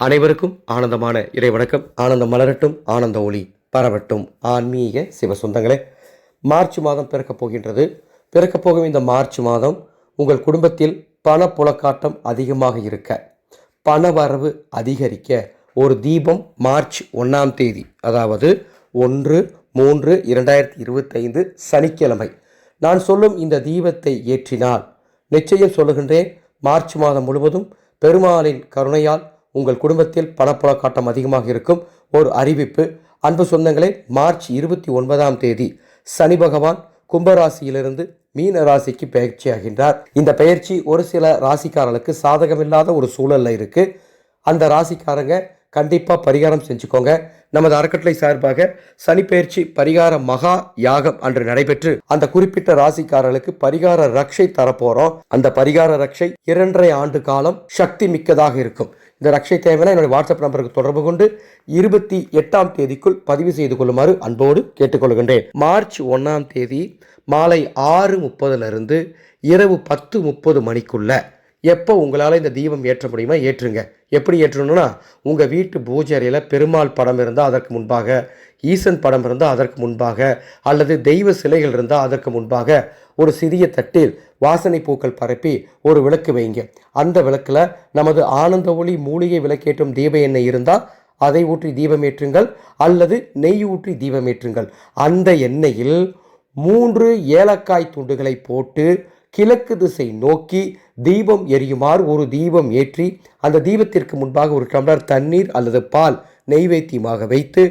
அனைவருக்கும் ஆனந்தமான இறை வணக்கம் ஆனந்தம் மலரட்டும் ஆனந்த ஒளி பரவட்டும். ஆன்மீக சிவ சொந்தங்களே மார்ச் மாதம் பிறக்கப் போகின்றது. பிறக்கப் போகும் இந்த மார்ச் மாதம் உங்கள் குடும்பத்தில் பண புலக்காட்டம் அதிகமாக இருக்க பண வரவு அதிகரிக்க ஒரு தீபம் மார்ச் ஒன்றாம் தேதி அதாவது ஒன்று மூன்று இரண்டாயிரத்தி இருபத்தைந்து சனிக்கிழமை. நான் சொல்லும் இந்த தீபத்தை ஏற்றினால் நிச்சயம் சொல்லுகின்றேன் மார்ச் மாதம் முழுவதும் பெருமாளின் கருணையால் உங்கள் குடும்பத்தில் பணப்புழக்காட்டம் அதிகமாக இருக்கும். ஒரு அறிவிப்பு. அன்பு சொந்தங்களே மார்ச் இருபத்தி ஒன்பதாம் தேதி சனி பகவான் கும்பராசியிலிருந்து மீன ராசிக்கு பயிற்சியாகின்றார் இந்த பயிற்சி ஒரு சில ராசிக்காரர்களுக்கு சாதகமில்லாத ஒரு சூழலில் இருக்குது அந்த ராசிக்காரங்க கண்டிப்பாக பரிகாரம் செஞ்சுக்கோங்க. நமது அறக்கட்டளை சார்பாக சனிப்பெயர்ச்சி பரிகார மகா யாகம் அன்று நடைபெற்று அந்த குறிப்பிட்ட ராசிக்காரர்களுக்கு பரிகார ரக்ஷை தரப்போறோம். அந்த பரிகார ரக்ஷை இரண்டரை ஆண்டு காலம் சக்தி மிக்கதாக இருக்கும். இந்த ரக்ஷை தேவைன்னா என்னுடைய வாட்ஸ்அப் நம்பருக்கு தொடர்பு கொண்டு இருபத்தி எட்டாம் தேதிக்குள் பதிவு செய்து கொள்ளுமாறு அன்போடு கேட்டுக்கொள்கின்றேன். மார்ச் ஒன்றாம் தேதி மாலை ஆறு முப்பதுலேருந்து இரவு பத்து முப்பது மணிக்குள்ள எப்போ உங்களால் இந்த தீபம் ஏற்ற முடியுமோ ஏற்றுங்க. எப்படி ஏற்றணும்னா உங்கள் வீட்டு பூஜை அறையில் பெருமாள் படம் இருந்தால் அதற்கு முன்பாக ஈசன் படம் இருந்தால் அதற்கு முன்பாக அல்லது தெய்வ சிலைகள் இருந்தால் அதற்கு முன்பாக ஒரு சிறிய தட்டில் வாசனை பூக்கள் பரப்பி ஒரு விளக்கு வைங்க. அந்த விளக்கில் நமது ஆனந்த ஒளி மூலிகை விளக்கேற்றும் தீப எண்ணெய் இருந்தால் அதை ஊற்றி தீபமேற்றுங்கள் அல்லது நெய் ஊற்றி தீபமேற்றுங்கள் அந்த எண்ணெயில் மூன்று ஏலக்காய் துண்டுகளை போட்டு கிழக்கு திசை நோக்கி தீபம் எரியுமாறு ஒரு தீபம் ஏற்றி அந்த தீபத்திற்கு முன்பாக ஒரு டம்ளர் தண்ணீர் அல்லது பால் நெய்வேத்தியமாக வைத்து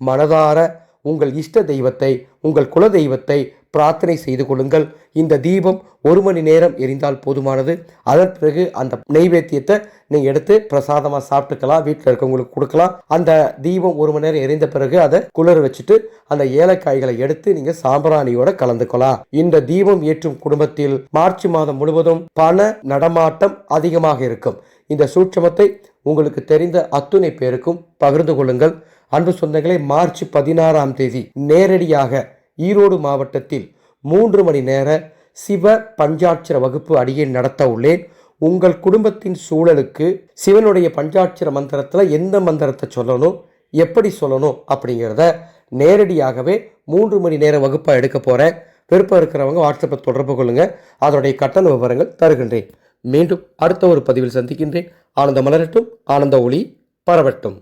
மனதார உங்கள் இஷ்ட தெய்வத்தை உங்கள் குல தெய்வத்தை பிரார்த்தனை செய்து கொள்ளுங்கள். இந்த தீபம் ஒரு மணி நேரம் எரிந்தால் போதுமானது. அதன் பிறகு அந்த நெய்வேத்தியத்தை நீங்கள் எடுத்து பிரசாதமாக சாப்பிட்டுக்கலாம் வீட்டில் இருக்கவங்களுக்கு கொடுக்கலாம். அந்த தீபம் ஒரு மணி நேரம் எரிந்த பிறகு அதை குளிர வச்சுட்டு அந்த ஏலக்காய்களை எடுத்து நீங்கள் சாம்பிராணியோட கலந்துக்கலாம். இந்த தீபம் ஏற்றும் குடும்பத்தில் மார்ச் மாதம் முழுவதும் பண நடமாட்டம் அதிகமாக இருக்கும். இந்த சூட்சமத்தை உங்களுக்கு தெரிந்த அத்துணை பேருக்கும் பகிர்ந்து கொள்ளுங்கள். அன்பு சொந்தங்களே மார்ச் பதினாறாம் தேதி நேரடியாக ஈரோடு மாவட்டத்தில் மூன்று மணி நேர சிவ பஞ்சாட்சர வகுப்பு அடியை நடத்த உள்ளேன். உங்கள் குடும்பத்தின் சூழலுக்கு சிவனுடைய பஞ்சாட்சர மந்திரத்தில் எந்த மந்திரத்தை சொல்லணும் எப்படி சொல்லணும் அப்படிங்கிறத நேரடியாகவே மூன்று மணி நேர வகுப்பாக எடுக்க போகிறேன் விருப்பம் இருக்கிறவங்க வாட்ஸ்அப்பில் தொடர்பு கொள்ளுங்கள் அதனுடைய கட்டண விவரங்கள் தருகின்றேன். மீண்டும் அடுத்த ஒரு பதிவில் சந்திக்கின்றேன். ஆனந்த மலரட்டும் ஆனந்த ஒளி பரவட்டும்.